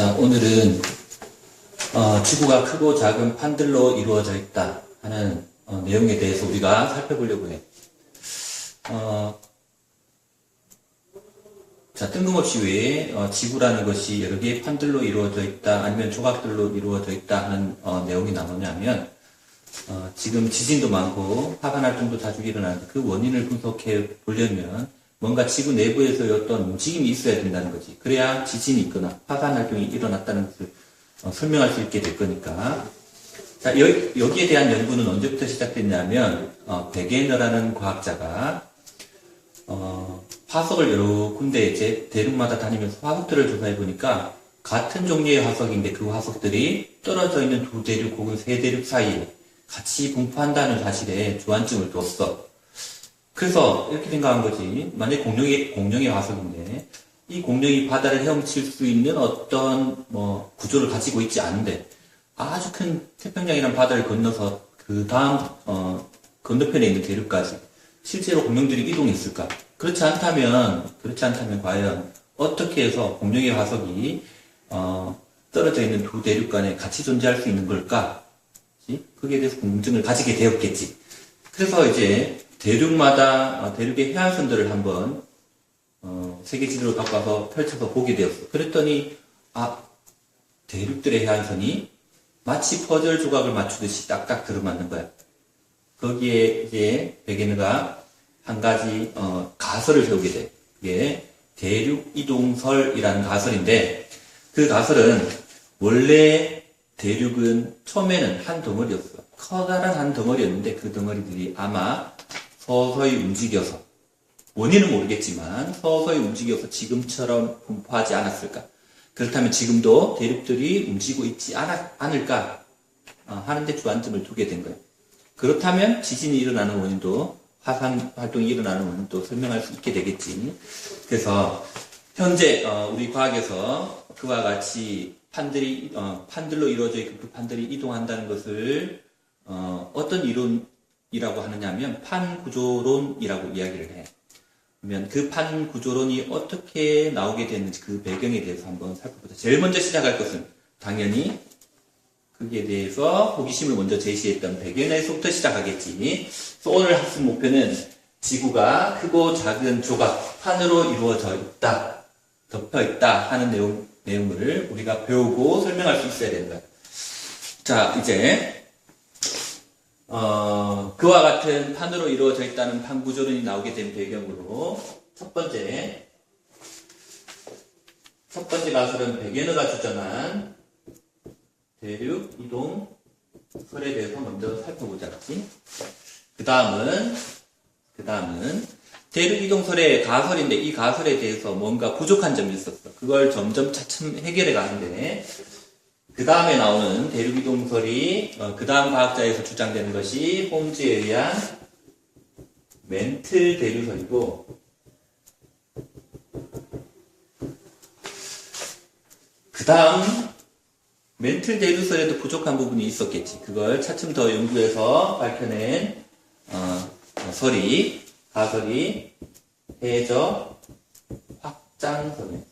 자, 오늘은 어, 지구가 크고 작은 판들로 이루어져 있다 하는 어, 내용에 대해서 우리가 살펴보려고 해. 어, 자, 뜬금없이 왜 어, 지구라는 것이 여러 개의 판들로 이루어져 있다 아니면 조각들로 이루어져 있다 하는 어, 내용이 나오냐면 어, 지금 지진도 많고 화산 활동도 자주 일어나는데 그 원인을 분석해 보려면 뭔가 지구 내부에서 어떤 움직임이 있어야 된다는 거지. 그래야 지진이 있거나 화산 활동이 일어났다는 것을 어, 설명할 수 있게 될 거니까. 자, 여, 여기에 대한 연구는 언제부터 시작됐냐면, 어, 베게너라는 과학자가, 어, 화석을 여러 군데 이제 대륙마다 다니면서 화석들을 조사해 보니까 같은 종류의 화석인데 그 화석들이 떨어져 있는 두 대륙 혹은 세 대륙 사이에 같이 분포한다는 사실에 주안점을 두었어. 그래서 이렇게 생각한 거지. 만약에 공룡이, 공룡의 화석인데, 이 공룡이 바다를 헤엄칠 수 있는 어떤, 뭐, 구조를 가지고 있지 않은데, 아주 큰 태평양이라는 바다를 건너서 그 다음, 어, 건너편에 있는 대륙까지 실제로 공룡들이 이동했을까? 그렇지 않다면, 그렇지 않다면 과연 어떻게 해서 공룡의 화석이, 어, 떨어져 있는 두 대륙 간에 같이 존재할 수 있는 걸까? 거기에 대해서 궁금증을 가지게 되었겠지. 그래서 이제 대륙마다 어, 대륙의 해안선들을 한번 어, 세계 지도를 와서 펼쳐서 보게 되었어. 그랬더니 아 대륙들의 해안선이 마치 퍼즐 조각을 맞추듯이 딱딱 들어맞는 거야. 거기에 이제 베게너가 한 가지 어, 가설을 세우게 돼. 이게 대륙 이동설이라는 가설인데 그 가설은 원래 대륙은 처음에는 한 덩어리였어. 커다란 한 덩어리였는데 그 덩어리들이 아마 서서히 움직여서 원인은 모르겠지만 서서히 움직여서 지금처럼 분포하지 않았을까? 그렇다면 지금도 대륙들이 움직이고 있지 않, 않을까? 어, 하는데 주안점을 두게 된 거예요. 그렇다면 지진이 일어나는 원인도 화산 활동이 일어나는 원인도 설명할 수 있게 되겠지. 그래서 현재 어, 우리 과학에서 그와 같이 판들이 어, 판들로 이루어져 있고 그 판들이 이동한다는 것을 어, 어떤 이론 이라고 하느냐면 판구조론이라고 이야기를 해. 그러면 그 판구조론이 어떻게 나오게 됐는지 그 배경에 대해서 한번 살펴보자. 제일 먼저 시작할 것은 당연히 거기에 대해서 호기심을 먼저 제시했던 배경에서부터 시작하겠지. 그래서 오늘 학습 목표는 지구가 크고 작은 조각, 판으로 이루어져 있다, 덮여 있다 하는 내용, 내용을 우리가 배우고 설명할 수 있어야 된다. 자, 이제 어, 그와 같은 판으로 이루어져 있다는 판 구조론이 나오게 된 배경으로 첫 번째 첫 번째 가설은 베게너가 주장한 대륙 이동 설에 대해서 먼저 살펴보자. 그 다음은 그 다음은 대륙 이동설의 가설인데 이 가설에 대해서 뭔가 부족한 점이 있었어. 그걸 점점 차츰 해결해 가는데 그 다음에 나오는 대륙 이동설이 어, 그 다음 과학자에서 주장되는 것이 홈즈에 의한 멘틀 대륙설이고 그 다음 멘틀 대륙설에도 부족한 부분이 있었겠지. 그걸 차츰 더 연구해서 밝혀낸 어, 어, 설이 가설이 해저 확장설이에요.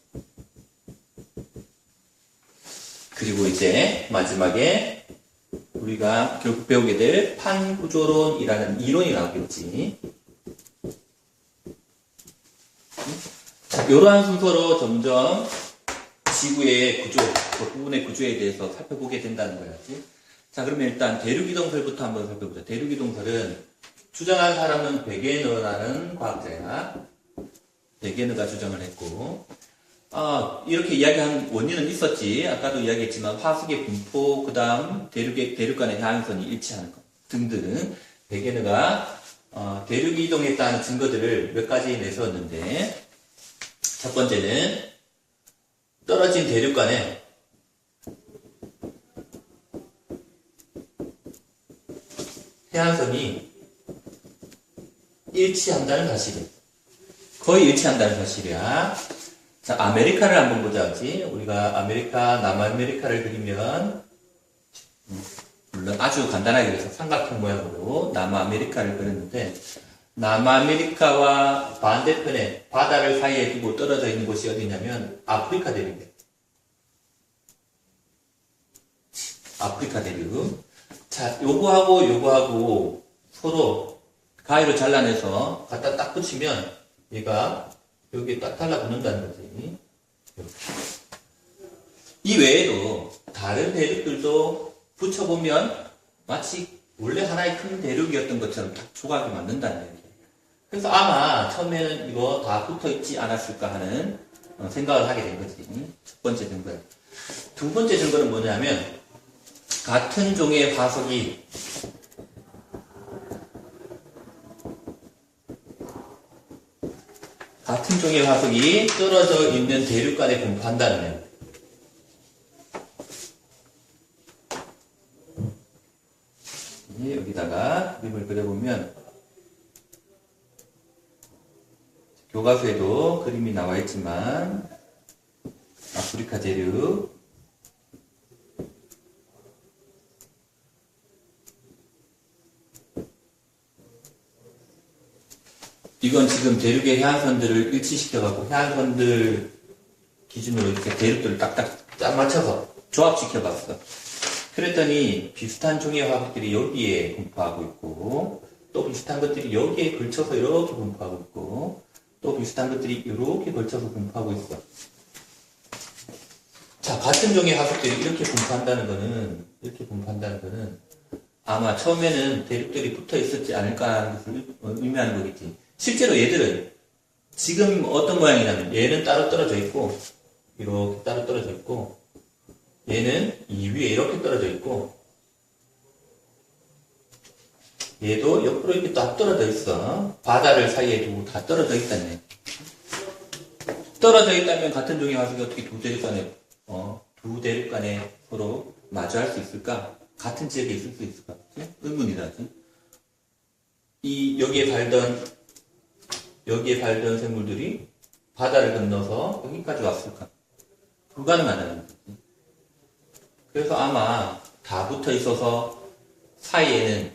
그리고 이제 마지막에 우리가 결국 배우게 될 판구조론이라는 이론이 나오겠지. 자, 이러한 순서로 점점 지구의 구조, 그 부분의 구조에 대해서 살펴보게 된다는 거야지. 자, 그러면 일단 대륙이동설부터 한번 살펴보자. 대륙이동설은 주장한 사람은 베게너라는 과학자야. 베게너가 주장을 했고, 아, 이렇게 이야기한 원인은 있었지. 아까도 이야기했지만 화석의 분포, 그 다음 대륙의, 대륙 간의 해안선이 일치하는 것 등등. 베게너가 어, 대륙이 이동했다는 증거들을 몇 가지 내세웠는데, 첫 번째는 떨어진 대륙 간에 해안선이 일치한다는 사실이야. 거의 일치한다는 사실이야. 자, 아메리카를 한번 보자지. 우리가 아메리카, 남아메리카를 그리면, 음, 물론 아주 간단하게 그래서 삼각형 모양으로 남아메리카를 그렸는데, 남아메리카와 반대편에 바다를 사이에 두고 떨어져 있는 곳이 어디냐면 아프리카 대륙이에요. 아프리카 대륙. 자, 요거하고 요거하고 서로 가위로 잘라내서 갖다 딱 붙이면 얘가 여기에 딱 달라붙는다는 거지. 이 외에도 다른 대륙들도 붙여보면 마치 원래 하나의 큰 대륙이었던 것처럼 딱 조각이 맞는다는 얘기예요. 그래서 아마 처음에는 이거 다 붙어 있지 않았을까 하는 어, 생각을 하게 된 거지. 첫 번째 증거. 두 번째 증거는 뭐냐면 같은 종의 화석이 같은 종의 화석이 떨어져 있는 대륙 간에 분포한다는 면. 이 여기다가 그림을 그려보면 교과서에도 그림이 나와 있지만 아프리카 대륙 이건 지금 대륙의 해안선들을 일치시켜갖고 해안선들 기준으로 이렇게 대륙들을 딱딱 딱 맞춰서 조합시켜봤어. 그랬더니 비슷한 종의 화학들이 여기에 분포하고 있고 또 비슷한 것들이 여기에 걸쳐서 이렇게 분포하고 있고 또 비슷한 것들이 이렇게 걸쳐서 분포하고 있어. 자, 같은 종의 화석들이 이렇게 분포한다는 거는 이렇게 분포한다는 거는 아마 처음에는 대륙들이 붙어 있었지 않을까 하는 것을 의미하는 거겠지. 실제로 얘들은 지금 어떤 모양이냐면 얘는 따로 떨어져 있고 이렇게 따로 떨어져 있고 얘는 이 위에 이렇게 떨어져 있고 얘도 옆으로 이렇게 딱 떨어져 있어. 바다를 사이에 두고 다 떨어져 있다네. 떨어져 있다면 같은 종의 화석이 어떻게 두 대륙 간에 어, 두 대륙 간에 서로 마주할 수 있을까? 같은 지역에 있을 수 있을까? 의문이다. 이 여기에 살던 여기에 살던 생물들이 바다를 건너서 여기까지 왔을까? 불가능하다는 거지. 그래서 아마 다 붙어 있어서 사이에는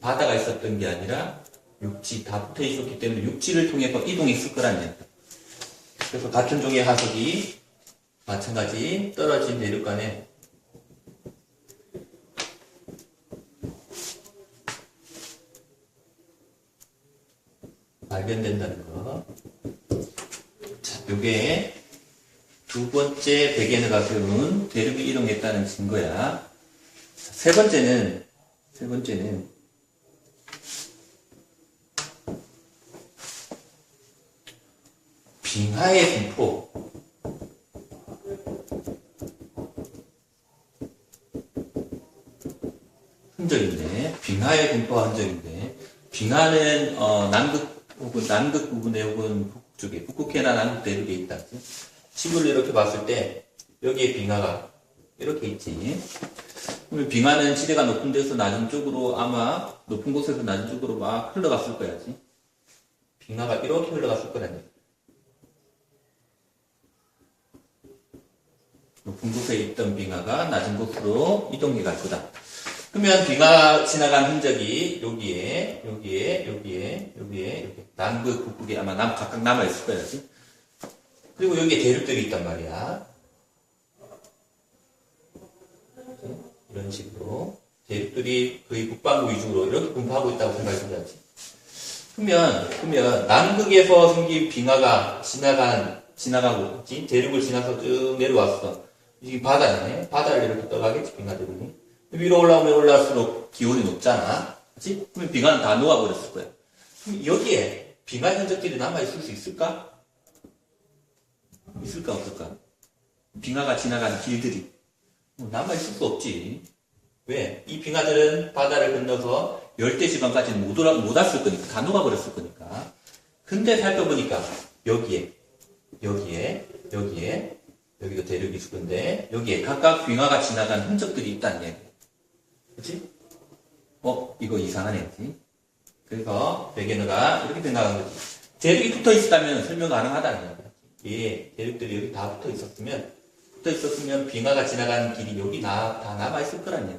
바다가 있었던 게 아니라 육지 다 붙어 있었기 때문에 육지를 통해서 이동했을 거란 얘기다. 그래서 같은 종의 화석이 마찬가지 떨어진 대륙 간에 발견된다는 거. 자, 요게 두 번째 백엔느가 세운 대륙이 이동했다는 증거야. 자, 세 번째는, 세 번째는, 빙하의 분포. 흔적인데, 빙하의 분포 흔적인데, 빙하는, 어, 남극, 혹은 남극 부분에 혹은 북극 쪽에, 북극해나 남극 대륙에 있다. 그치? 지구를 이렇게 봤을 때 여기에 빙하가 이렇게 있지. 그러면 빙하는 지대가 높은 데서 낮은 쪽으로 아마 높은 곳에서 낮은 쪽으로 막 흘러갔을 거야지. 빙하가 이렇게 흘러갔을 거라니. 높은 곳에 있던 빙하가 낮은 곳으로 이동해 갈 거다. 그러면 빙하 지나간 흔적이 여기에, 여기에, 여기에, 여기에, 이렇게 남극, 북극에 아마 남, 각각 남아있을 거야지. 그리고 여기에 대륙들이 있단 말이야. 이런 식으로. 대륙들이 거의 북반구 위주로 이렇게 분포하고 있다고 생각해야지. 그러면, 그러면, 남극에서 생긴 빙하가 지나간, 지나가고, 있지? 대륙을 지나서 쭉 내려왔어. 이게 바다네. 바다를 이렇게 떠가겠지, 빙하들이. 위로 올라오면 올라갈수록 기온이 높잖아. 그치? 그러면 빙하는 다 녹아버렸을 거야. 그럼 여기에 빙하 흔적들이 남아있을 수 있을까? 있을까 없을까? 빙하가 지나가는 길들이 뭐 남아있을 수 없지. 왜? 이 빙하들은 바다를 건너서 열대 지방까지는 못, 올라, 못 왔을 거니까 다 녹아버렸을 거니까. 근데 살펴보니까 여기에 여기에 여기에 여기도 대륙이 있을 건데 여기에 각각 빙하가 지나간 흔적들이 있다는 얘기. 그치? 어 이거 이상하네. 그치? 그래서 베게너가 이렇게 생각한 거지. 대륙이 붙어 있었다면 설명 가능하다는 거야. 예, 대륙들이 여기 다 붙어 있었으면, 붙어 있었으면 빙하가 지나가는 길이 여기 나, 다 남아있을 거라냐.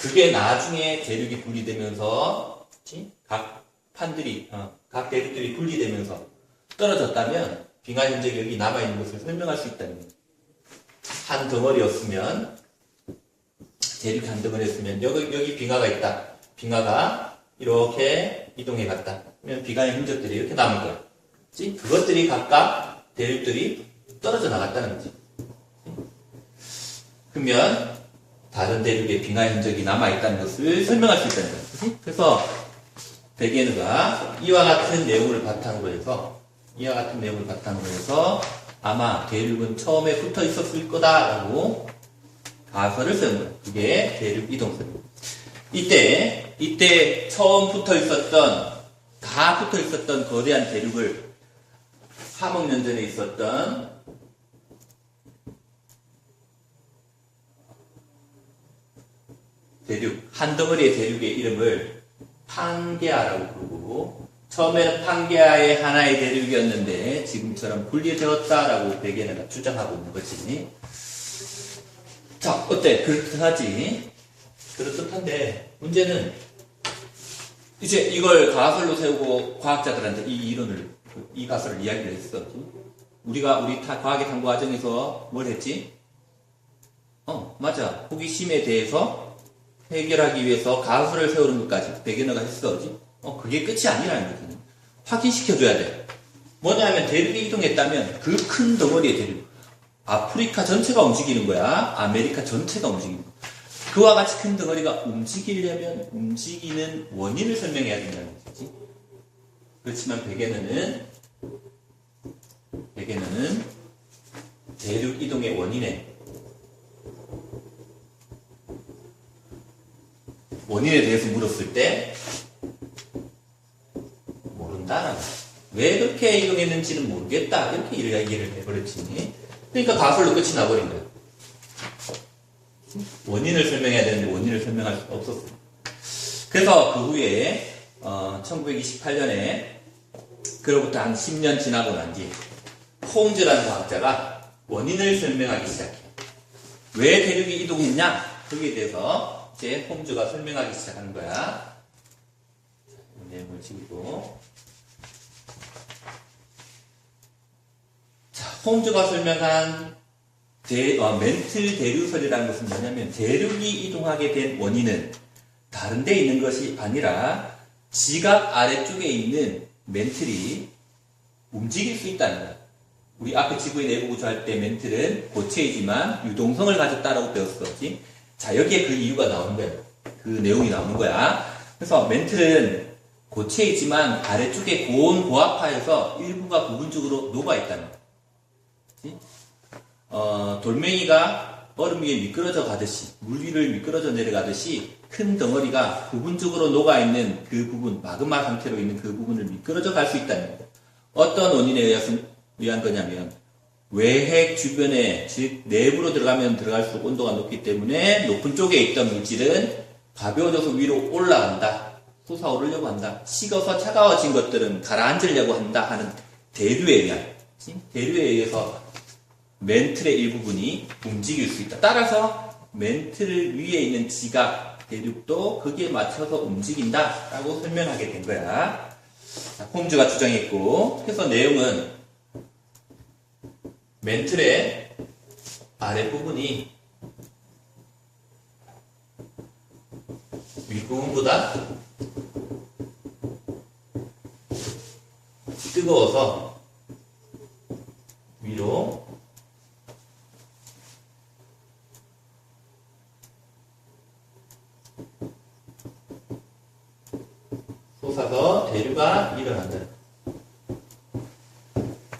그게 나중에 대륙이 분리되면서, 그치? 각 판들이, 어, 각 대륙들이 분리되면서 떨어졌다면, 빙하 흔적이 여기 남아있는 것을 설명할 수 있다는 거야. 한 덩어리였으면, 대륙 한 덩어리였으면 여기 여기 빙하가 있다. 빙하가 이렇게 이동해 갔다. 그러면 빙하의 흔적들이 이렇게 남을 거야. 그치? 그것들이 각각 대륙들이 떨어져 나갔다는 거지. 그러면 다른 대륙에 빙하의 흔적이 남아 있다는 것을 설명할 수 있다는. 그치? 그래서 베게너가 이와 같은 내용을 바탕으로 해서 이와 같은 내용을 바탕으로 해서 아마 대륙은 처음에 붙어 있었을 거다라고 가설을 쓰는. 그게 대륙 이동설입니다. 이때 이때 처음 붙어 있었던 다 붙어 있었던 거대한 대륙을 3억 년 전에 있었던 대륙 한 덩어리의 대륙의 이름을 판게아라고 부르고 처음에는 판게아의 하나의 대륙이었는데 지금처럼 분리되었다라고 베게너가 주장하고 있는 거지. 자, 어때? 그렇듯하지? 그렇듯한데 문제는 이제 이걸 가설로 세우고 과학자들한테 이 이론을 이 가설을 이야기를 했어. 우리가 우리 타, 과학의 탐구 과정에서 뭘 했지? 어, 맞아. 호기심에 대해서 해결하기 위해서 가설을 세우는 것까지 했어. 그지? 어, 그게 끝이 아니라는 거지. 확인시켜줘야 돼. 뭐냐면 대륙이 이동했다면 그 큰 덩어리의 대륙. 아프리카 전체가 움직이는 거야. 아메리카 전체가 움직이는 거야. 그와 같이 큰 덩어리가 움직이려면 움직이는 원인을 설명해야 된다는 거지. 그렇지만 베게너는 베게너는 대륙 이동의 원인에 원인에 대해서 물었을 때 거야. 왜 그렇게 이동했는지는 모르겠다 이렇게 이야기를 해버렸지. 그러니까 가설로 끝이 나버린 거야. 원인을 설명해야 되는데 원인을 설명할 수가 없었어. 그래서 그 후에 어, 1928년에 그로부터 한 10년 지나고 난 뒤에 홈즈라는 과학자가 원인을 설명하기 시작해. 왜 대륙이 이동했냐? 거기에 대해서 이제 홈즈가 설명하기 시작하는 거야. 내용을 지우고. 자, 홈즈가 설명한 대, 어, 멘틀 대류설이라는 것은 뭐냐면 대륙이 이동하게 된 원인은 다른 데 있는 것이 아니라 지각 아래쪽에 있는 멘틀이 움직일 수 있다는 거야. 우리 앞에 지구의 내부 구조할 때 멘틀은 고체이지만 유동성을 가졌다라고 배웠었지. 자, 여기에 그 이유가 나오는 거예요. 그 내용이 나오는 거야. 그래서 멘틀은 고체이지만 아래쪽에 고온 고압하에서 일부가 부분적으로 녹아있다는 거야. 어, 돌멩이가 얼음 위에 미끄러져 가듯이, 물 위를 미끄러져 내려가듯이 큰 덩어리가 부분적으로 녹아 있는 그 부분, 마그마 상태로 있는 그 부분을 미끄러져 갈 수 있다는 거예요. 어떤 원인에 의한 거냐면, 외핵 주변에, 즉, 내부로 들어가면 들어갈수록 온도가 높기 때문에 높은 쪽에 있던 물질은 가벼워져서 위로 올라간다. 솟아오르려고 한다. 식어서 차가워진 것들은 가라앉으려고 한다 하는 대류에 의한? 대류에 의해서 멘틀의 일부분이 움직일 수 있다. 따라서 멘틀 위에 있는 지각 대륙도 거기에 맞춰서 움직인다 라고 설명하게 된 거야. 자, 홈즈가 주장했고, 그래서 내용은 멘틀의 아랫부분이 윗부분보다 뜨거워서 위로 솟아서 대류가 일어난다.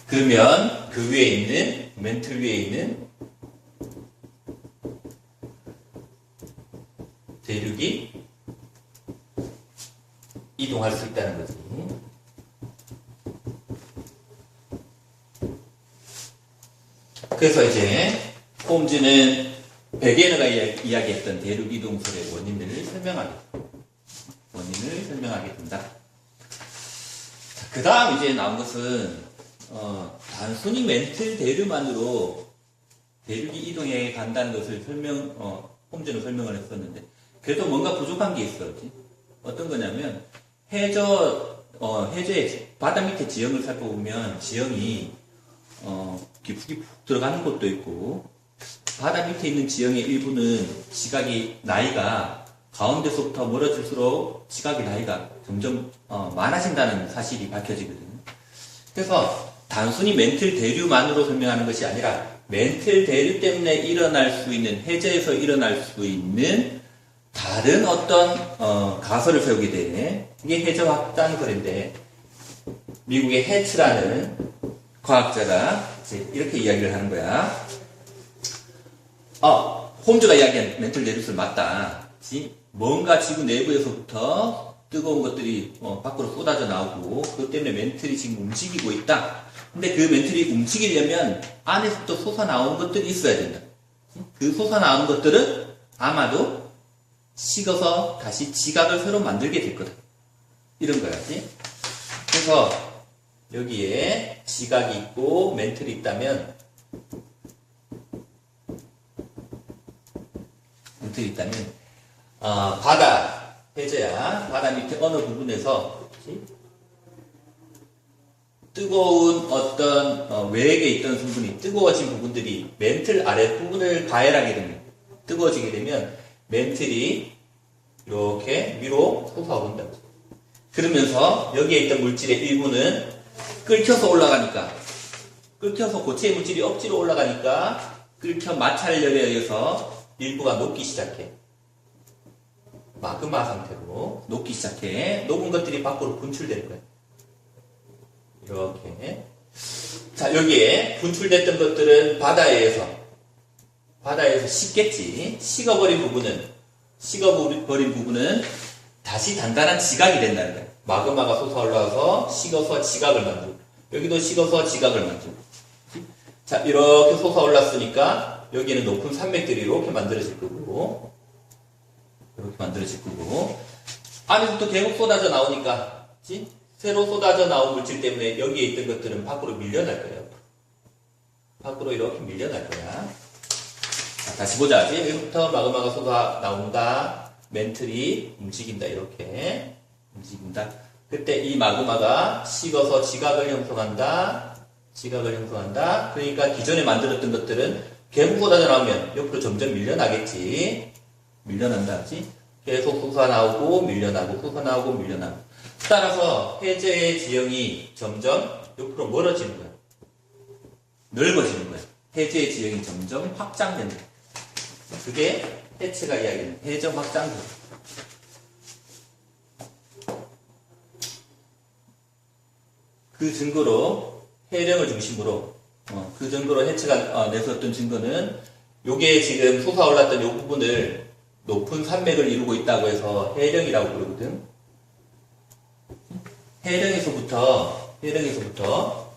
그러면 그 위에 있는 멘틀 위에 있는 대륙이 이동할 수 있다는 거지. 그래서 이제 홈즈는 베게너가 이야- 이야기했던 대륙 이동설의 원인을 설명하게 원인을 설명하게 된다. 그 다음 이제 나온 것은 어, 단순히 멘틀 대류만으로 대륙이 이동해 간다는 것을 설명, 어, 홈즈는 설명을 했었는데 그래도 뭔가 부족한 게 있었지. 어떤 거냐면 해저 어, 해저의 바다 밑에 지형을 살펴보면 지형이 어, 깊숙이 푹 들어가는 곳도 있고 바다 밑에 있는 지형의 일부는 지각이 나이가 가운데서부터 멀어질수록 지각의 나이가 점점 어, 많아진다는 사실이 밝혀지거든요. 그래서 단순히 멘틀 대류만으로 설명하는 것이 아니라 멘틀 대류 때문에 일어날 수 있는 해저에서 일어날 수 있는 다른 어떤 어, 가설을 세우게 돼. 이게 해저 확단설인데 미국의 해츠라는 과학자가 이렇게 이야기를 하는 거야. 어, 홈즈가 이야기한 멘틀 대류설 맞다. 지- 뭔가 지구 내부에서부터 뜨거운 것들이 어, 밖으로 쏟아져 나오고 그것 때문에 멘틀이 지금 움직이고 있다. 근데 그 멘틀이 움직이려면 안에서부터 솟아나오는 것들이 있어야 된다. 그 솟아나오는 것들은 아마도 식어서 다시 지각을 새로 만들게 될 거다. 이런 거야지. 그래서 여기에 지각이 있고 멘틀이 있다면 멘틀이 있다면 아, 바다 해저야 바다 밑에 어느 부분에서? 뜨거운 어떤 어, 외액에 있던 성분이 뜨거워진 부분들이 멘틀 아래 부분을 가열하게 되면 뜨거워지게 되면 멘틀이 이렇게 위로 솟아오른다. 그러면서 여기에 있던 물질의 일부는 끓여서 올라가니까 끓여서 고체 물질이 억지로 올라가니까 끓여 마찰열에 의해서 일부가 녹기 시작해. 마그마 상태로 녹기 시작해. 녹은 것들이 밖으로 분출되는 거야. 이렇게. 자, 여기에 분출됐던 것들은 바다에 의해서, 바다에서 식겠지. 식어버린 부분은, 식어버린 부분은 다시 단단한 지각이 된다는 거야. 마그마가 솟아 올라와서 식어서 지각을 만들고, 여기도 식어서 지각을 만들고. 자, 이렇게 솟아 올랐으니까, 여기는 높은 산맥들이 이렇게 만들어질 거고, 이렇게 만들어질 거고, 안에서부터 계속 쏟아져 나오니까, 그치? 새로 쏟아져 나온 물질 때문에 여기에 있던 것들은 밖으로 밀려날 거예요. 밖으로 이렇게 밀려날 거야. 자, 다시 보자. 여기부터 마그마가 쏟아 나온다. 멘틀이 움직인다. 이렇게. 움직인다. 그때 이 마그마가 식어서 지각을 형성한다. 지각을 형성한다. 그러니까 기존에 만들었던 것들은 계속 쏟아져 나오면 옆으로 점점 밀려나겠지. 밀려난다. 그지? 계속 솟아나오고 밀려나고 솟아나오고 밀려나고. 따라서 해저의 지형이 점점 옆으로 멀어지는 거야. 넓어지는 거야. 해저의 지형이 점점 확장된다. 그게 해체가 이야기하는 해저 확장도. 그 증거로 해령을 중심으로 어, 그 증거로 해체가 어, 내세웠던 증거는 요게 지금 솟아올랐던 요 부분을 높은 산맥을 이루고 있다고 해서 해령이라고 부르거든. 해령에서부터 해령에서부터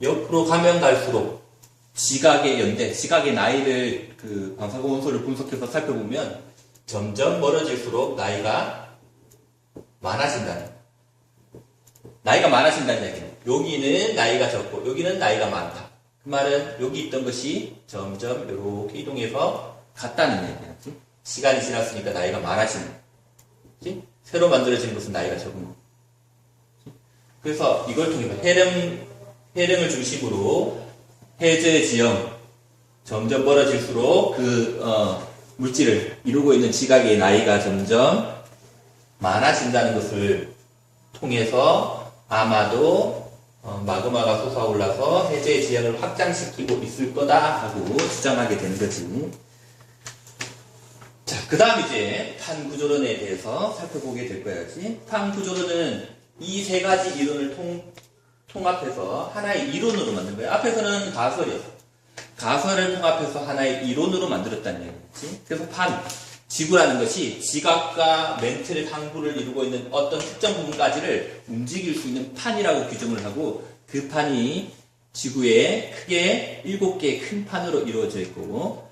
옆으로 가면 갈수록 지각의 연대, 지각의 나이를 그 방사고 원소를 분석해서 살펴보면 점점 멀어질수록 나이가 많아진다는. 나이가 많아진다는 얘기는 여기는 나이가 적고 여기는 나이가 많다. 그 말은 여기 있던 것이 점점 이렇게 이동해서 갔다는 얘기야지. 시간이 지났으니까 나이가 많아지는 거지. 새로 만들어진 것은 나이가 적은 거. 그래서 이걸 통해서 해령, 해령을 중심으로 해저의 지형, 점점 멀어질수록 그, 어, 물질을 이루고 있는 지각의 나이가 점점 많아진다는 것을 통해서 아마도 어, 마그마가 솟아올라서 해저의 지형을 확장시키고 있을 거다 하고 주장하게 되는 거지. 자, 그 다음 이제 판구조론에 대해서 살펴보게 될 거야지. 판구조론은 이 세 가지 이론을 통, 통합해서 하나의 이론으로 만든 거야. 앞에서는 가설이었어. 가설을 통합해서 하나의 이론으로 만들었다는 얘기지. 그래서 판, 지구라는 것이 지각과 멘틀의 상부를 이루고 있는 어떤 특정 부분까지를 움직일 수 있는 판이라고 규정을 하고 그 판이 지구에 크게 일곱 개의 큰 판으로 이루어져 있고?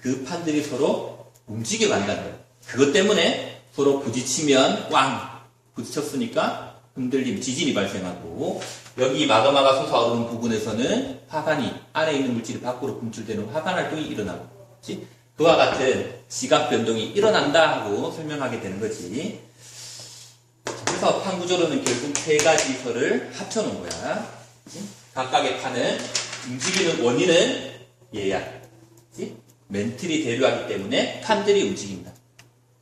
그 판들이 서로 움직여 간다는 거예요. 그것 때문에 서로 부딪히면 꽝 부딪혔으니까 흔들림, 지진이 발생하고 여기 마그마가 솟아오르는 부분에서는 화산이 안에 있는 물질이 밖으로 분출되는 화산 활동이 일어나고 그치? 그와 같은 지각 변동이 일어난다 하고 설명하게 되는 거지. 그래서 판 구조로는 결국 세 가지 설을 합쳐놓은 거야. 각각의 판은 움직이는 원인은 얘야. 그치? 멘틀이 대류하기 때문에 판들이 움직인다.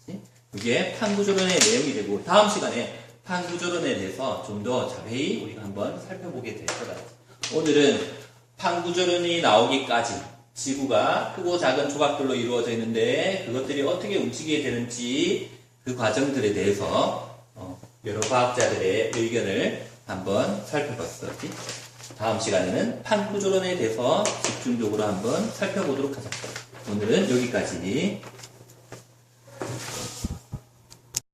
그치? 이게 판구조론의 내용이 되고 다음 시간에 판구조론에 대해서 좀 더 자세히 우리가 한번 살펴보게 될 거다. 오늘은 판구조론이 나오기까지 지구가 크고 작은 조각들로 이루어져 있는데 그것들이 어떻게 움직이게 되는지 그 과정들에 대해서 어, 여러 과학자들의 의견을 한번 살펴봤어. 그치? 다음 시간에는 판구조론에 대해서 집중적으로 한번 살펴보도록 하자. 오늘은 여기까지.